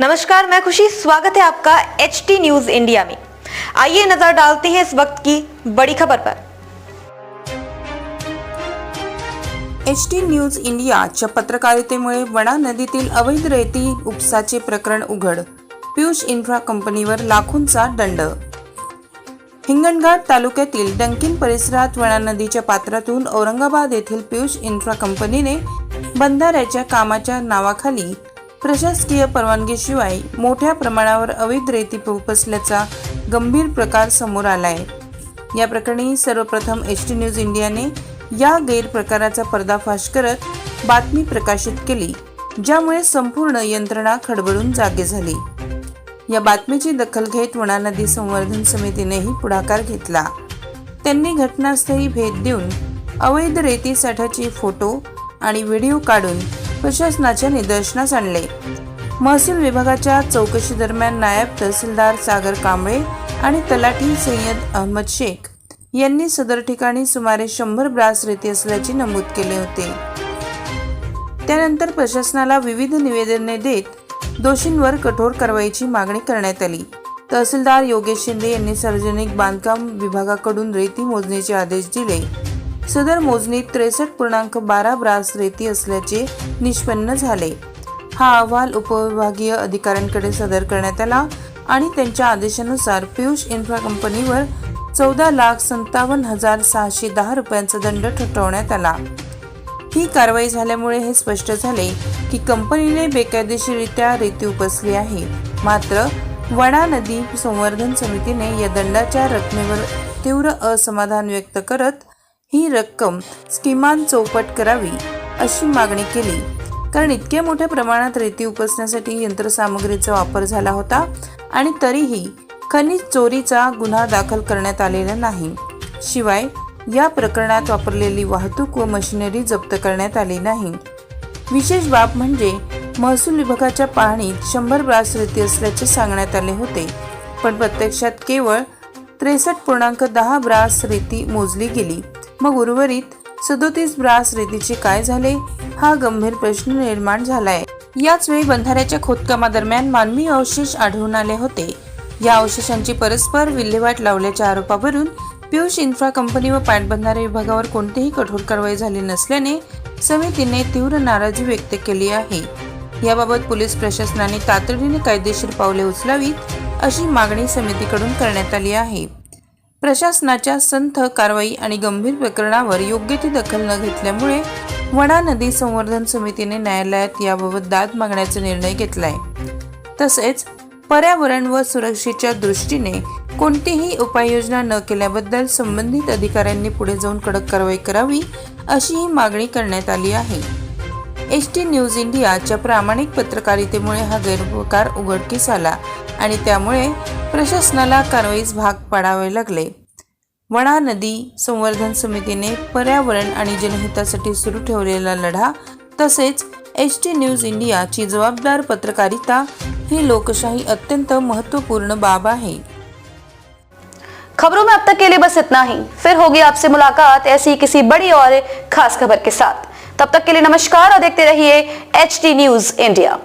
नमस्कार मैं खुशी। स्वागत है आपका एच टी न्यूज इंडिया में। आइए नजर डालते हैं इस वक्त की बड़ी खबर पर। एच टी न्यूज इंडियाच्या पत्रकारितेमुळे वणा नदीतील अवैध रेती उपसाचे प्रकरण उघड पियुष इन्फ्रा कंपनीवर लाखोंचा दंड. हिंगणघाट तालुक्यातील डंकिन परिसरात वणा नदीच्या पात्रातून औरंगाबाद येथील पियुष इन्फ्रा कंपनीने बंधाऱ्याच्या कामाच्या नावाखाली प्रशासकीय परवानगीशिवाय मोठ्या प्रमाणावर अवैध रेती उपसल्याचा गंभीर प्रकार समोर आलाय. या प्रकरणी सर्वप्रथम एच टी न्यूज इंडियाने या गैरप्रकाराचा पर्दाफाश करत बातमी प्रकाशित केली ज्यामुळे संपूर्ण यंत्रणा खडबडून जागे झाली. या बातमीची दखल घेत वणा नदी संवर्धन समितीनेही पुढाकार घेतला. त्यांनी घटनास्थळी भेट देऊन अवैध रेती साठ्याचे फोटो आणि व्हिडिओ काढून प्रशासनाच्या निदर्शनास आणले. महसूल विभागाच्या चौकशी दरम्यान नायब तहसीलदार सागर कांबळे आणि तलाठी सय्यद अहमद शेख यांनी सदर ठिकाणी सुमारे शंभर ब्रास रेती असल्याचे नमूद केले होते. त्यानंतर प्रशासनाला विविध निवेदने देत दोषींवर कठोर कारवाईची मागणी करण्यात आली. तहसीलदार योगेश शिंदे यांनी सार्वजनिक बांधकाम विभागाकडून रेती मोजणीचे आदेश दिले. सदर मोजणीत त्रेसष्ट पूर्णांक बारा ब्रास रेती असल्याचे निष्पन्न झाले. हा अहवाल उपविभागीय अधिकाऱ्यांकडे सादर करण्यात आला आणि त्यांच्या आदेशानुसार पियुष इन्फ्रा कंपनीवर चौदा लाख संतावन्न हजार सहाशे दहा रुपयांचा दंड ठोठवण्यात आला. ही कारवाई झाल्यामुळे हे स्पष्ट झाले की कंपनीने बेकायदेशीररित्या रेती उपसली आहे. मात्र वडा नदी संवर्धन समितीने या दंडाच्या रकमेवर तीव्र असमाधान व्यक्त करत ही रक्कम किमान चौपट करावी अशी मागणी केली. कारण इतक्या मोठ्या प्रमाणात रेती उपसण्यासाठी यंत्रसामग्रीचा वापर झाला होता आणि तरीही खनिज चोरीचा गुन्हा दाखल करण्यात आलेला नाही. शिवाय या प्रकरणात वापरलेली वाहतूक व मशिनरी जप्त करण्यात आली नाही. विशेष बाब म्हणजे महसूल विभागाच्या पाहणीत शंभर ब्रास रेती असल्याचे सांगण्यात आले होते. पण प्रत्यक्षात केवळ त्रेसष्ट पूर्णांक दहा ब्रास रेती मोजली गेली. मग उर्वरित सदोतीस ब्रास रेतीचे काय झाले? हा गंभीर प्रश्न निर्माण झालाय. याच वेळी बंधाऱ्याच्या खोदकामादरम्यान मानवी अवशेष आढळून आले होते. या अवशेषांची परस्पर विल्हेवाट लावल्याच्या आरोपावरून पियुष इन्फ्रा कंपनी व पाटबंधारे विभागावर कोणतीही कठोर कारवाई झाली नसल्याने समितीने तीव्र नाराजी व्यक्त केली आहे. याबाबत पोलीस प्रशासनाने तातडीने कायदेशीर पावले उचलावीत. अशी मागणी समितीकडून करण्यात आली आहे. प्रशासनाच्या संथ कारवाई आणि गंभीर प्रकरणावर योग्य ती दखल न घेतल्यामुळे वडा नदी संवर्धन समितीने न्यायालयात याबाबत दाद मागण्याचा निर्णय घेतलाय. तसेच पर्यावरण व सुरक्षेच्या दृष्टीने कोणतीही उपाययोजना न केल्याबद्दल संबंधित अधिकाऱ्यांनी पुढे जाऊन कडक कारवाई करावी अशी ही मागणी करण्यात आली आहे. एच टी न्यूज इंडियाच्या प्रामाणिक पत्रकारितेमुळे हा गैरप्रकार उघडकीस आला. आणि त्यामुळे प्रशासनाला कारवाईस भाग पाडावे लागले. वणा नदी संवर्धन समितीने पर्यावरण आणि जनहितासाठी सुरू ठेवलेला लढा तसेच एच टी न्यूज इंडियाची जबाबदार पत्रकारिता ही लोकशाही अत्यंत महत्त्वपूर्ण बाब आहे. खबरों में अब तक के लिए बस इतना ही। फिर होगी आपसे मुलाकात ऐसी किसी बड़ी और खास खबर के साथ। तब तक के लिए नमस्कार और देखते रहिए एच टी न्यूज इंडिया।